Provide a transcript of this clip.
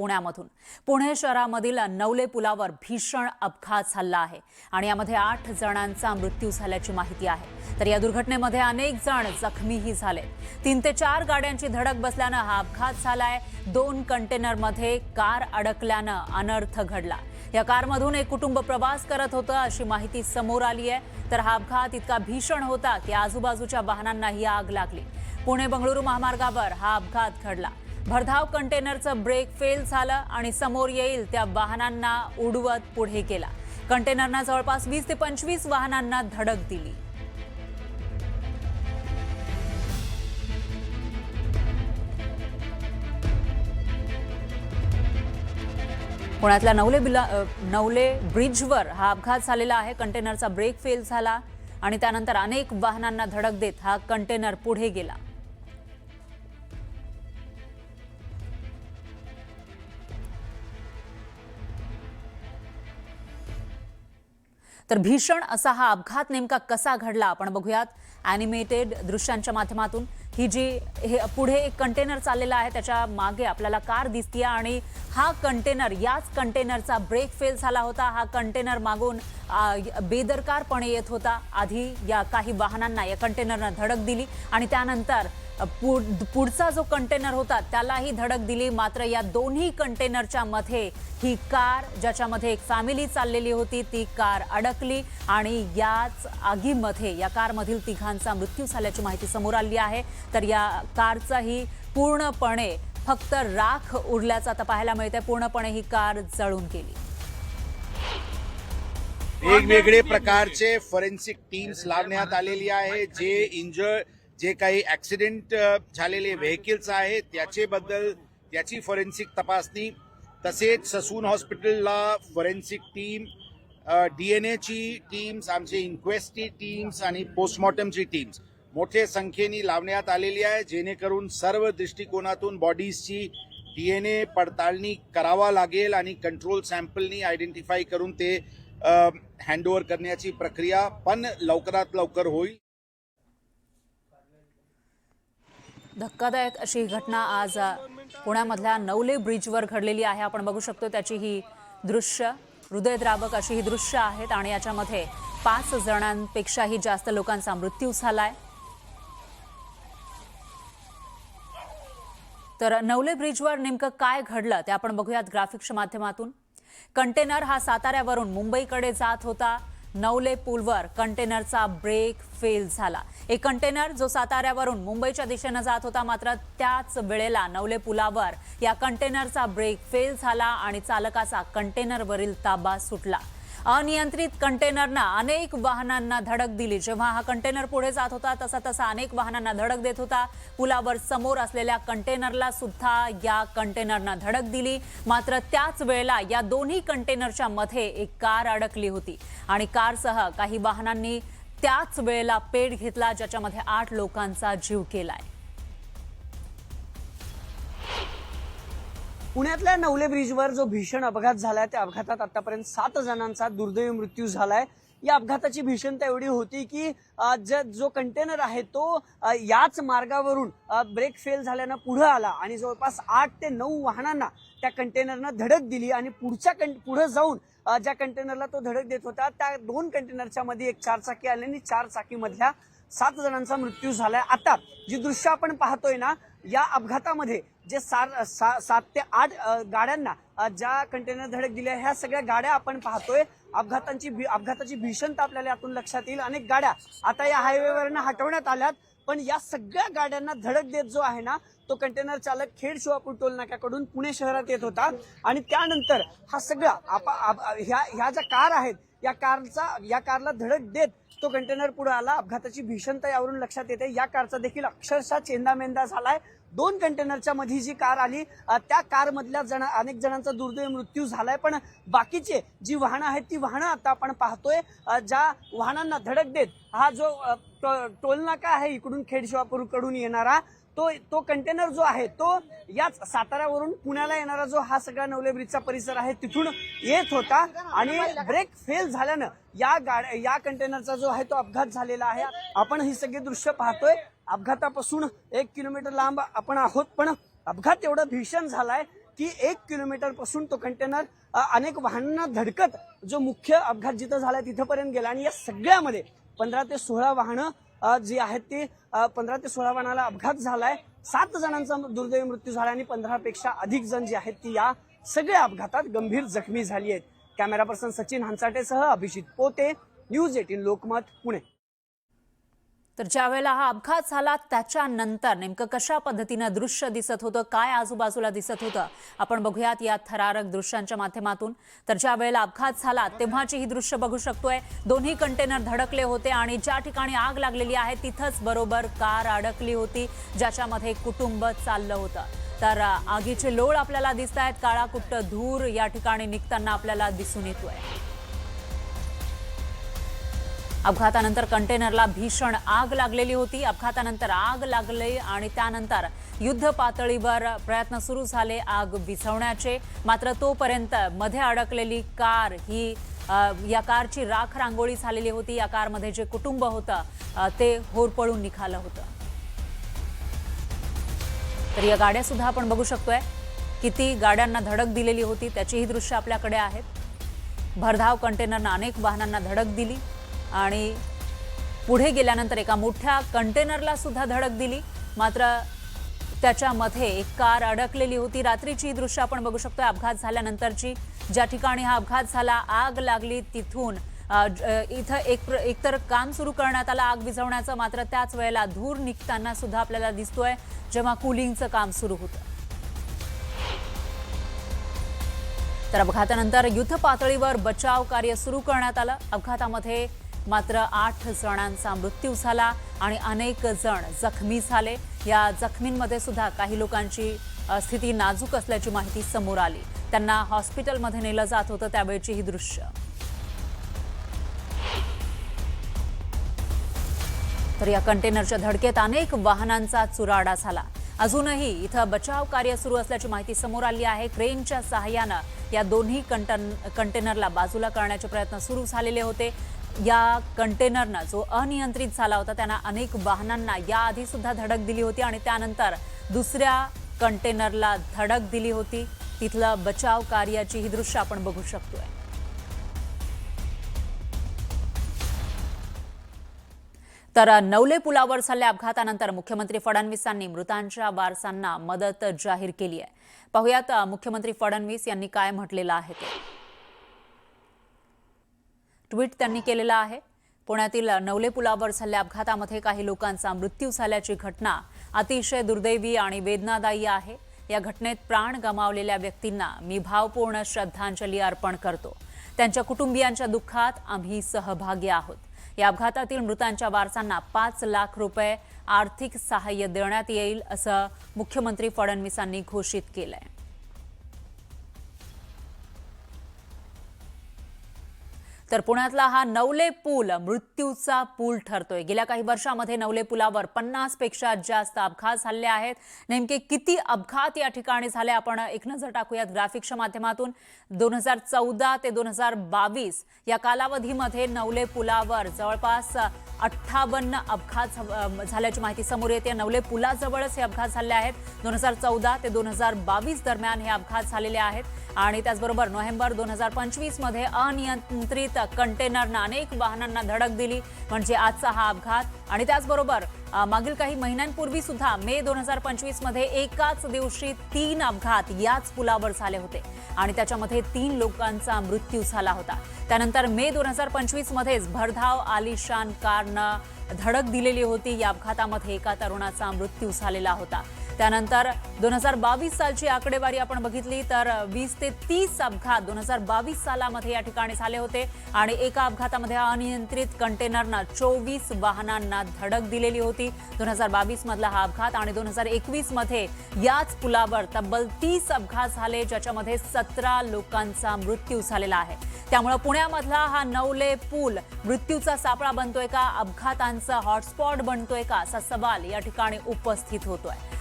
पुण्यामधून. पुणे शहरामधील नवले पुलावर भीषण अपघात झाला आहे आणि यामध्ये आठ जणांचा मृत्यू झाल्याची माहिती आहे. तर या दुर्घटनेमध्ये अनेक जण जखमीही झाले. तीन ते चार गाड्यांची धडक बसल्यानं हा अपघात झालाय. दोन कंटेनरमध्ये कार अडकल्यानं अनर्थ घडला. या कारमधून एक कुटुंब प्रवास करत होतं अशी माहिती समोर आली आहे. तर हा अपघात इतका भीषण होता की आजूबाजूच्या वाहनांनाही आग लागली. पुणे बंगळुरू महामार्गावर हा अपघात घडला. भरधाव कंटेनरचं ब्रेक फेल झालं आणि समोर येईल त्या वाहनांना उडवत पुढे केला कंटेनरना जवळपास वीस ते पंचवीस वाहनांना धडक दिली. पुण्यातल्या नवले बिला नवले ब्रिजवर हा अपघात झालेला आहे. कंटेनरचा ब्रेक फेल झाला आणि त्यानंतर अनेक वाहनांना धडक देत हा कंटेनर पुढे गेला. तर भीषण असा हा अपघात नेमका कसा घडला आपण बघूयात. ॲनिमेटेड दृश्यांच्या माध्यमातून ही जी हे पुढे एक कंटेनर चाललेला आहे त्याच्यामागे आपल्याला कार दिसतीये आणि हा कंटेनर याच कंटेनरचा ब्रेक फेल झाला होता. हा कंटेनर मागून बेदरकारपणे येत होता. आधी या काही वाहनांना या कंटेनरनं धडक दिली आणि त्यानंतर पुढचा जो कंटेनर होता त्यालाही धडक दिली. मात्र या दोन्ही कंटेनरच्या मध्ये ही कार ज्याच्यामध्ये एक फॅमिली चाललेली होती ती कार अडकली आणि याच आगीमध्ये या कारमधील तिघांचा मृत्यू झाल्याची माहिती समोर आली आहे. तर या कारचाही पूर्णपणे फक्त राख उरल्याचं आता पाहायला मिळते पूर्णपणे ही कार जळून गेली. वेगवेगळे प्रकारचे फॉरेन्सिक टीम्स लावण्यात आलेली आहे जे इंजर्ड जे काही ॲक्सिडेंट झालेले व्हेकल्स आहेत त्याचेबद्दल त्याची फॉरेन्सिक तपासणी तसेच ससून हॉस्पिटलला फॉरेन्सिक टीम डी एन एची टीम्स आमचे इन्क्वेस्टची टीम्स आणि पोस्टमॉर्टमची टीम्स मोठ्या संख्येने लावण्यात आलेली आहे जेणेकरून सर्व दृष्टिकोनातून बॉडीजची डी एन ए पडताळणी करावा लागेल आणि कंट्रोल सॅम्पलनी आयडेंटिफाय करून ते हँडओव्हर करण्याची प्रक्रिया पण लवकरात लवकर होईल. धक्कादायक अशी ही घटना आज पुण्यामधल्या नवले ब्रिजवर घडलेली आहे. आपण बघू शकतो त्याची ही दृश्य हृदयद्रावक अशी ही दृश्य आहेत आणि याच्यामध्ये पाच जणांपेक्षाही जास्त लोकांचा मृत्यू झालाय. तर नवले ब्रिजवर नेमकं काय घडलं ते आपण बघूयात ग्राफिक्सच्या माध्यमातून. कंटेनर हा साताऱ्यावरून मुंबईकडे जात होता. नवले पूलवर कंटेनरचा ब्रेक फेल झाला. एक कंटेनर जो साताऱ्यावरून मुंबईच्या दिशेनं जात होता मात्र त्याच वेळेला नवले पुलावर या कंटेनरचा ब्रेक फेल झाला आणि चालकाचा कंटेनरवरील ताबा सुटला. अनियंत्रित कंटेनरना अनेक वाहनांना धडक दिली. जेव्हा हा कंटेनर पुढे जात होता तसा तसा अनेक वाहनांना धडक देत होता. पुलावर समोर असलेल्या कंटेनरला सुद्धा या कंटेनरना धडक दिली. मात्र त्याच वेळेला या दोन्ही कंटेनरच्या मध्ये एक कार अडकली होती. आणि कारसह काही वाहनांनी त्याच वेळेला पेट घेतला ज्याच्यामध्ये आठ लोकांचा जीव केलाय पुण्यातल्या नवले ब्रिजवर जो भीषण अपघात झालाय त्या अपघातात आतापर्यंत सात जणांचा दुर्दैवी मृत्यू झालाय. या अपघाताची भीषणता एवढी होती की जो कंटेनर आहे तो याच मार्गावरून ब्रेक फेल झाल्यानं पुढे आला आणि जवळपास आठ ते नऊ वाहनांना त्या कंटेनरनं धडक दिली आणि पुढच्या कं पुढे जाऊन ज्या कंटेनरला तो धडक देत होता त्या दोन कंटेनरच्या मध्ये एक चारचाकी आली आणि चार चाकीमधल्या सात जणांचा मृत्यू झालाय. आता जी दृश्य आपण पाहतोय ना या अपघातामध्ये जे सार सा, सात ते आठ गाड्यांना ज्या कंटेनर धडक दिल्या ह्या सगळ्या गाड्या आपण पाहतोय. अपघातांची भी- अपघाताची भीषणता आपल्याला यातून लक्षात येईल. अनेक गाड्या आता या हायवेवरनं हटवण्यात आल्यात. पण या सगळ्या गाड्यांना धडक देत जो आहे ना तो कंटेनर चालक खेड शिवापूर टोल नाक्याकडून पुणे शहरात येत होता. आणि त्यानंतर हा सगळा आपा- ह्या ह्या ज्या कार आहेत या कारचा या कारला धडक देत तो कंटेनर पुढे आला. अपघाताची भीषणता यावरून लक्षात येते. या कारचा देखील अक्षरशः चेंदामेंदा झालाय. दोन कंटेनरच्या मध्ये जी कार आली त्या कारमधल्या जण अनेक जणांचा दुर्दैवी मृत्यू झालाय. पण बाकीचे जी वाहनं आहेत ती वाहनं आता आपण पाहतोय. ज्या वाहनांना धडक देत हा जो टोलनाका टो- आहे इकडून खेडकडून येणारा तो तो कंटेनर जो आहे तो याच साताऱ्यावरून पुण्याला येणारा जो हा सगळा नवले ब्रिजचा परिसर आहे तिथून येत होता आणि ब्रेक फेल झाल्यानं या गाड्या या कंटेनरचा जो आहे तो अपघात झालेला आहे. आपण ही सगळी दृश्य पाहतोय. अपघातापासून एक किलोमीटर लांब आपण आहोत पण अपघात एवढा भीषण झालाय की एक किलोमीटरपासून तो कंटेनर अनेक वाहनांना धडकत जो मुख्य अपघात जिथं झालाय तिथंपर्यंत गेला. आणि या सगळ्यामध्ये पंधरा ते सोळा वाहनं जी आहेत ती पंधरा ते सोळा वाहनाला अपघात झालाय. सात जणांचा दुर्दैवी मृत्यू झाला आणि पंधरापेक्षा अधिक जण जे आहेत ती या सगळ्या अपघातात गंभीर जखमी झाली आहेत. कॅमेरा पर्सन सचिन हंसाटेसह अभिजित पोते न्यूज एटीन लोकमत पुणे. तर ज्यावेळेला हा अपघात झाला त्याच्यानंतर नेमकं कशा पद्धतीनं दृश्य दिसत होतं काय आजूबाजूला दिसत होतं आपण बघूयात या थरारक दृश्यांच्या माध्यमातून. तर ज्या वेळेला अपघात झाला तेव्हाची ही दृश्य बघू शकतोय. दोन्ही कंटेनर धडकले होते आणि ज्या ठिकाणी आग लागलेली आहे तिथंच बरोबर कार अडकली होती ज्याच्यामध्ये कुटुंब चाललं होतं. तर आगीचे लोळ आपल्याला दिसत आहेत काळा कुट्ट धूर या ठिकाणी निघताना आपल्याला दिसून येतोय. अपघातानंतर कंटेनरला भीषण आग लागलेली होती. अपघातानंतर आग लागली आणि त्यानंतर युद्ध पातळीवर प्रयत्न सुरू झाले आग विझवण्याचे. मात्र तोपर्यंत मध्ये अडकलेली कार ही या कारची राख रांगोळी झालेली होती. या कारमध्ये जे कुटुंब होतं ते होरपळून निघालं होतं. तर या गाड्या सुद्धा आपण बघू शकतोय. किती गाड्यांना धडक दिलेली होती त्याचीही दृश्य आपल्याकडे आहेत. भरधाव कंटेनरनं अनेक वाहनांना धडक दिली. आणि पुढे गेल्यानंतर एका मोठ्या कंटेनरला सुद्धा धडक दिली. मात्र त्याच्यामध्ये एक कार अडकलेली होती. रात्रीची ही दृश्य आपण बघू शकतो अपघात झाल्यानंतरची ज्या ठिकाणी हा अपघात झाला आग लागली तिथून. इथं एक प्र- एकतर काम सुरू करण्यात आलं आग विझवण्याचं. मात्र त्याच वेळेला धूर निघताना सुद्धा आपल्याला दिसतोय जेव्हा कुलिंगचं काम सुरू होतं. तर अपघातानंतर युद्ध पातळीवर बचाव कार्य सुरू करण्यात आलं. अपघातामध्ये मात्र आठ जणांचा मृत्यू झाला आणि अनेक जण जखमी झाले. या जखमींमध्ये सुद्धा काही लोकांची स्थिती नाजूक असल्याची माहिती समोर आली. त्यांना हॉस्पिटलमध्ये नेलं जात होतं त्यावेळची ही दृश्य. तर या कंटेनरच्या धडकेत अनेक वाहनांचा चुराडा झाला. अजूनही इथं बचाव कार्य सुरू असल्याची माहिती समोर आली आहे. क्रेनच्या सहाय्यानं या दोन्ही कंटन कंटेनरला बाजूला करण्याचे प्रयत्न सुरू झालेले होते. या कंटेनरनं जो अनियंत्रित झाला होता त्यांना अनेक वाहनांना याआधी सुद्धा धडक दिली होती आणि त्यानंतर दुसऱ्या कंटेनरला धडक दिली होती. तिथलं बचाव कार्याची ही दृश्य आपण बघू शकतोय. तर नवले पुलावर झालेल्या अपघातानंतर मुख्यमंत्री फडणवीसांनी मृतांच्या वारसांना मदत जाहीर केली आहे. पाहुयात मुख्यमंत्री फडणवीस यांनी काय म्हटलेलं आहे ते. ट्विट त्यांनी केलेलं आहे. पुण्यातील नवले पुलावर झालेल्या अपघातामध्ये काही लोकांचा मृत्यू झाल्याची घटना अतिशय दुर्दैवी आणि वेदनादायी आहे. या घटनेत प्राण गमावलेल्या व्यक्तींना मी भावपूर्ण श्रद्धांजली अर्पण करतो. त्यांच्या कुटुंबियांच्या दुःखात आम्ही सहभागी आहोत. या अपघातातील मृतांच्या वारसांना पाच लाख रुपये आर्थिक सहाय्य देण्यात येईल असं मुख्यमंत्री फडणवीसांनी घोषित केलं आहे तर पुण्यातला हा नवले पूल मृत्यूचा पूल ठरतोय. गेल्या काही वर्षामध्ये नवले पुलावर पन्नासपेक्षा जास्त अपघात झाले आहेत. नेमके किती अपघात या ठिकाणी झाले आपण एक नजर टाकूयात ग्राफिक्सच्या माध्यमातून. दोन हजार चौदा ते दोन हजार बावीस या कालावधीमध्ये नवले पुलावर जवळपास अठ्ठावन्न अपघात झाल्याची माहिती समोर येते. नवले पुलाजवळच हे अपघात झाले आहेत. दोन हजार चौदा ते दोन हजार बावीस दरम्यान हे अपघात झालेले आहेत. आणि त्याचबरोबर नोव्हेंबर दोन हजार पंचवीसमध्ये अनियंत्रित अनियंत्रित कंटेनरनं अनेक वाहनांना धडक दिली. म्हणजे आजचा हा अपघात. आणि त्याचबरोबर मागील काही महिन्यांपूर्वी सुद्धा मे दोन हजार पंचवीसमध्ये एकाच दिवशी तीन अपघात याच पुलावर झाले होते. आणि त्याच्यामध्ये तीन लोकांचा मृत्यू झाला होता. त्यानंतर मे दोन हजार पंचवीस मध्येच भरधाव आलिशान कारनं धडक दिलेली होती. या अपघातामध्ये एका तरुणाचा मृत्यू झालेला होता. त्यानंतर दोन हजार बावीस सालची आकडेवारी आपण बघितली तर वीस ते तीस अपघात दोन हजार बावीस सालामध्ये या ठिकाणी झाले होते आणि एका अपघातामध्ये अनियंत्रित कंटेनरनं चोवीस वाहनांना धडक दिलेली होती. दोन हजार बावीस मधला हा अपघात आणि दोन हजार एकवीसमध्ये याच पुलावर तब्बल तीस अपघात झाले ज्याच्यामध्ये सतरा लोकांचा मृत्यू झालेला आहे. त्यामुळे पुण्यामधला हा नवले पूल मृत्यूचा सापळा बनतोय का? अपघातांचा हॉटस्पॉट बनतोय का? असा सवाल या ठिकाणी उपस्थित होतोय.